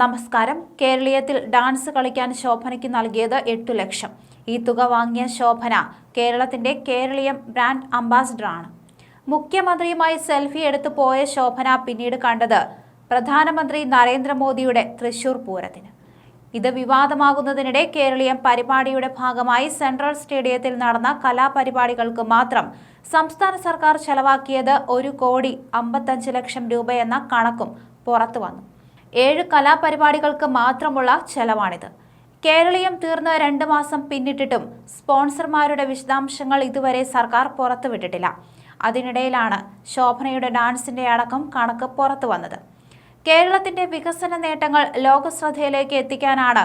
നമസ്കാരം. കേരളീയത്തിൽ ഡാൻസ് കളിക്കാൻ ശോഭനയ്ക്ക് നൽകിയത് എട്ടു ലക്ഷം. ഈ തുക വാങ്ങിയ ശോഭന കേരളത്തിന്റെ കേരളീയം ബ്രാൻഡ് അംബാസിഡറാണ് മുഖ്യമന്ത്രിയുമായി സെൽഫി എടുത്തു പോയ ശോഭന പിന്നീട് കണ്ടത് പ്രധാനമന്ത്രി നരേന്ദ്രമോദിയുടെ തൃശൂർ പൂരത്തിന്. ഇത് വിവാദമാകുന്നതിനിടെ കേരളീയം പരിപാടിയുടെ ഭാഗമായി സെൻട്രൽ സ്റ്റേഡിയത്തിൽ നടന്ന കലാപരിപാടികൾക്ക് മാത്രം സംസ്ഥാന സർക്കാർ ചെലവാക്കിയത് ഒരു കോടി അമ്പത്തഞ്ച് ലക്ഷം രൂപയെന്ന കണക്കും പുറത്തു വന്നു. ഏഴ് കലാപരിപാടികൾക്ക് മാത്രമുള്ള ചെലവാണിത്. കേരളീയം തീർന്ന രണ്ട് മാസം പിന്നിട്ടിട്ടും സ്പോൺസർമാരുടെ വിശദാംശങ്ങൾ ഇതുവരെ സർക്കാർ പുറത്തുവിട്ടിട്ടില്ല. അതിനിടയിലാണ് ശോഭനയുടെ ഡാൻസിന്റെ അടക്കം കണക്ക് പുറത്തു വന്നത്. കേരളത്തിന്റെ വികസന നേട്ടങ്ങൾ ലോകശ്രദ്ധയിലേക്ക് എത്തിക്കാനാണ്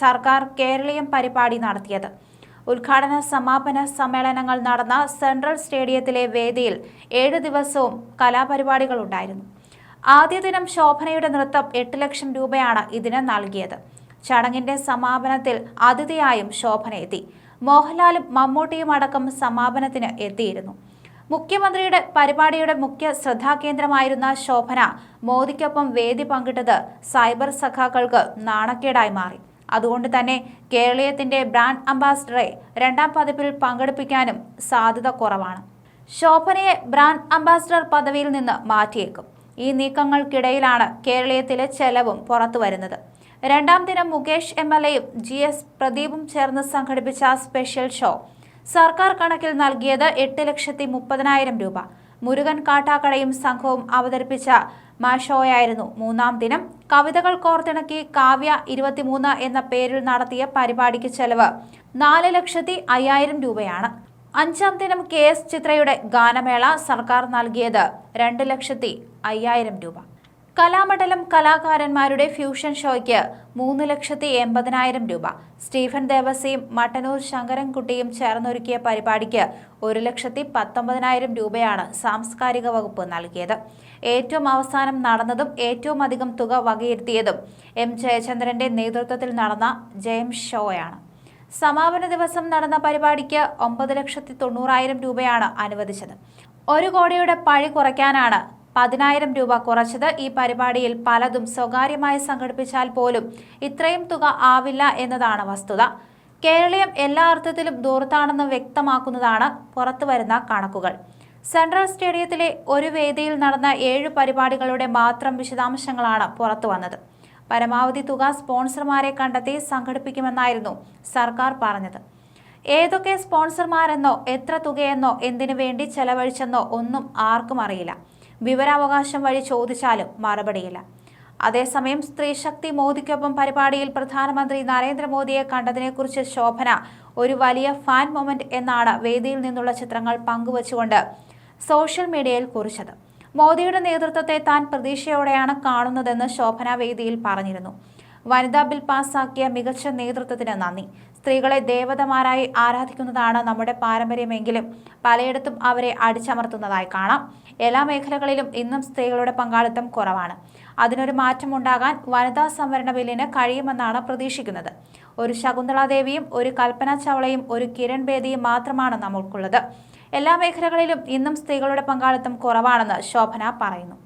സർക്കാർ കേരളീയം പരിപാടി നടത്തിയത്. ഉദ്ഘാടന സമാപന സമ്മേളനങ്ങൾ നടന്ന സെൻട്രൽ സ്റ്റേഡിയത്തിലെ വേദിയിൽ ഏഴ് ദിവസവും കലാപരിപാടികളുണ്ടായിരുന്നു ആദ്യ ദിനം ശോഭനയുടെ നൃത്തം എട്ട് ലക്ഷം രൂപയാണ് ഇതിന് നൽകിയത്. ചടങ്ങിന്റെ സമാപനത്തിൽ അതിഥിയായും ശോഭന എത്തി. മോഹൻലാലും മമ്മൂട്ടിയും അടക്കം സമാപനത്തിന് എത്തിയിരുന്നു. മുഖ്യമന്ത്രിയുടെ പരിപാടിയുടെ മുഖ്യ ശ്രദ്ധാകേന്ദ്രമായിരുന്ന ശോഭന മോദിക്കൊപ്പം വേദി പങ്കിട്ടത് സൈബർ സഖാക്കൾക്ക് നാണക്കേടായി മാറി. അതുകൊണ്ട് തന്നെ കേരളീയത്തിന്റെ ബ്രാൻഡ് അംബാസിഡറെ രണ്ടാം പതിപ്പിൽ പങ്കെടുപ്പിക്കാനും സാധ്യത കുറവാണ്. ശോഭനയെ ബ്രാൻഡ് അംബാസിഡർ പദവിയിൽ നിന്ന് മാറ്റിയേക്കും. ഈ നീക്കങ്ങൾക്കിടയിലാണ് കേരളീയത്തിലെ ചെലവും പുറത്തുവരുന്നത്. രണ്ടാം ദിനം മുകേഷ് എം എൽ എയും ജി എസ് പ്രദീപും ചേർന്ന് സംഘടിപ്പിച്ച സ്പെഷ്യൽ ഷോ. സർക്കാർ കണക്കിൽ നൽകിയത് എട്ട് ലക്ഷത്തി മുപ്പതിനായിരം രൂപ. മുരുകൻ കാട്ടാക്കടയും സംഘവും അവതരിപ്പിച്ച മാഷോയായിരുന്നു മൂന്നാം ദിനം. കവിതകൾ കോർത്തിണക്കി കാവ്യ ഇരുപത്തിമൂന്ന് എന്ന പേരിൽ നടത്തിയ പരിപാടിക്ക് ചെലവ് നാല് ലക്ഷത്തി അയ്യായിരം രൂപയാണ്. അഞ്ചാം ദിനം കെ എസ് ചിത്രയുടെ ഗാനമേള സർക്കാർ നൽകിയത് രണ്ട് ലക്ഷത്തി അയ്യായിരം രൂപ. കലാമണ്ഡലം കലാകാരന്മാരുടെ ഫ്യൂഷൻ ഷോയ്ക്ക് മൂന്ന് ലക്ഷത്തി എൺപതിനായിരം രൂപ. സ്റ്റീഫൻ ദേവസിയും മട്ടന്നൂർ ശങ്കരൻകുട്ടിയും ചേർന്നൊരുക്കിയ പരിപാടിക്ക് ഒരു ലക്ഷത്തി പത്തൊമ്പതിനായിരം രൂപയാണ് സാംസ്കാരിക വകുപ്പ് നൽകിയത്. ഏറ്റവും അവസാനം നടന്നതും ഏറ്റവും അധികം തുക വകയിരുത്തിയതും എം ജയചന്ദ്രന്റെ നേതൃത്വത്തിൽ നടന്ന ജയം ഷോയാണ്. സമാപന ദിവസം നടന്ന പരിപാടിക്ക് ഒമ്പത് ലക്ഷത്തി തൊണ്ണൂറായിരം രൂപയാണ് അനുവദിച്ചത്. ഒരു കോടിയുടെ പഴി കുറയ്ക്കാനാണ് പതിനായിരം രൂപ കുറച്ചത്. ഈ പരിപാടിയിൽ പലതും സ്വകാര്യമായി സംഘടിപ്പിച്ചാൽ പോലും ഇത്രയും തുക ആവില്ല എന്നതാണ് വസ്തുത. കേരളീയം എല്ലാ അർത്ഥത്തിലും ദൂരത്താണെന്ന് വ്യക്തമാക്കുന്നതാണ് പുറത്തുവരുന്ന കണക്കുകൾ. സെൻട്രൽ സ്റ്റേഡിയത്തിലെ ഒരു വേദിയിൽ നടന്ന ഏഴ് പരിപാടികളുടെ മാത്രം വിശദാംശങ്ങളാണ് പുറത്തുവന്നത്. പരമാവധി തുക സ്പോൺസർമാരെ കണ്ടെത്തി സംഘടിപ്പിക്കുമെന്നായിരുന്നു സർക്കാർ പറഞ്ഞത്. ഏതൊക്കെ സ്പോൺസർമാരെന്നോ എത്ര തുകയെന്നോ എന്തിനു വേണ്ടി ചെലവഴിച്ചെന്നോ ഒന്നും ആർക്കും അറിയില്ല. വിവരാവകാശം വഴി ചോദിച്ചാലും മറുപടിയില്ല. അതേസമയം സ്ത്രീശക്തി മോദിക്കൊപ്പം പരിപാടിയിൽ പ്രധാനമന്ത്രി നരേന്ദ്രമോദിയെ കണ്ടതിനെക്കുറിച്ച് ശോഭന ഒരു വലിയ ഫാൻ മൊമെന്റ് എന്നാണ് വേദിയിൽ നിന്നുള്ള ചിത്രങ്ങൾ പങ്കുവച്ചുകൊണ്ട് സോഷ്യൽ മീഡിയയിൽ കുറിച്ചത്. മോദിയുടെ നേതൃത്വത്തെ താൻ പ്രതീക്ഷയോടെയാണ് കാണുന്നതെന്ന് ശോഭന വേദിയിൽ പറഞ്ഞിരുന്നു. വനിതാ ബിൽ പാസ്സാക്കിയ മികച്ച നേതൃത്വത്തിന് നന്ദി. സ്ത്രീകളെ ദേവതമാരായി ആരാധിക്കുന്നതാണ് നമ്മുടെ പാരമ്പര്യമെങ്കിലും പലയിടത്തും അവരെ അടിച്ചമർത്തുന്നതായി കാണാം. എല്ലാ മേഖലകളിലും ഇന്നും സ്ത്രീകളുടെ പങ്കാളിത്തം കുറവാണ്. അതിനൊരു മാറ്റമുണ്ടാകാൻ വനിതാ സംവരണ ബില്ലിന് കഴിയുമെന്നാണ് പ്രതീക്ഷിക്കുന്നത്. ഒരു ശകുന്തളാദേവിയും ഒരു കൽപ്പന ചവളയും ഒരു കിരൺ ബേദിയും മാത്രമാണ് നമുക്കുള്ളത് എല്ലാ മേഖലകളിലും ഇന്നും സ്ത്രീകളുടെ പങ്കാളിത്തം കുറവാണെന്ന് ശോഭന പറയുന്നു